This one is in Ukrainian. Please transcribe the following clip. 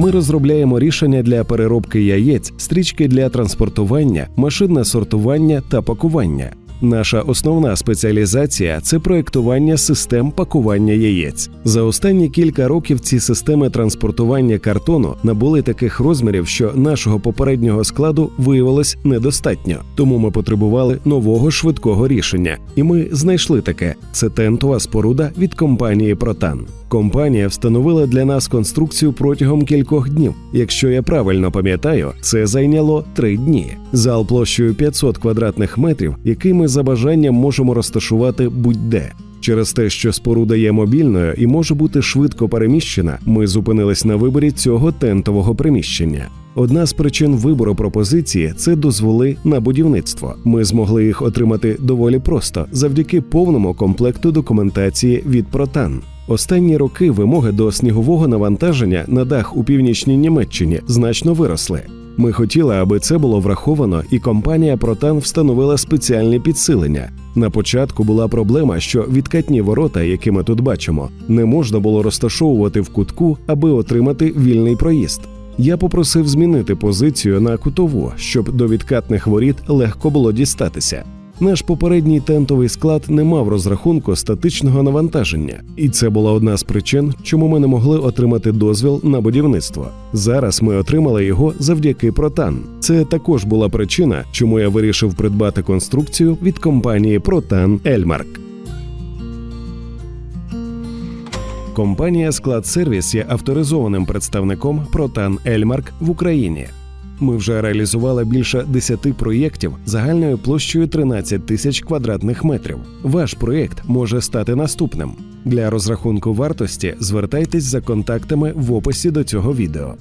ми розробляємо рішення для переробки яєць, стрічки для транспортування, машинне сортування та пакування. Наша основна спеціалізація це проектування систем пакування яєць. За останні кілька років ці системи транспортування картону набули таких розмірів, що нашого попереднього складу виявилось недостатньо. Тому ми потребували нового швидкого рішення, і ми знайшли таке: це тентова споруда від компанії Протан. Компанія встановила для нас конструкцію протягом кількох днів. Якщо я правильно пам'ятаю, це зайняло три дні. Зал площею 500 квадратних метрів, який ми за бажанням можемо розташувати будь-де. Через те, що споруда є мобільною і може бути швидко переміщена, ми зупинились на виборі цього тентового приміщення. Одна з причин вибору пропозиції це дозволи на будівництво. Ми змогли їх отримати доволі просто завдяки повному комплекту документації від Протан. Останні роки вимоги до снігового навантаження на дах у північній Німеччині значно виросли. Ми хотіли, аби це було враховано, і компанія Протан встановила спеціальні підсилення. На початку була проблема, що відкатні ворота, які ми тут бачимо, не можна було розташовувати в кутку, аби отримати вільний проїзд. Я попросив змінити позицію на кутову, щоб до відкатних воріт легко було дістатися. Наш попередній тентовий склад не мав розрахунку статичного навантаження, і це була одна з причин, чому ми не могли отримати дозвіл на будівництво. Зараз ми отримали його завдяки Протан. Це також була причина, чому я вирішив придбати конструкцію від компанії Протан Ельмарк. Компанія Склад Сервіс є авторизованим представником Протан Ельмарк в Україні. Ми вже реалізували більше 10 проєктів загальною площею 13 тисяч квадратних метрів. Ваш проєкт може стати наступним. Для розрахунку вартості звертайтесь за контактами в описі до цього відео.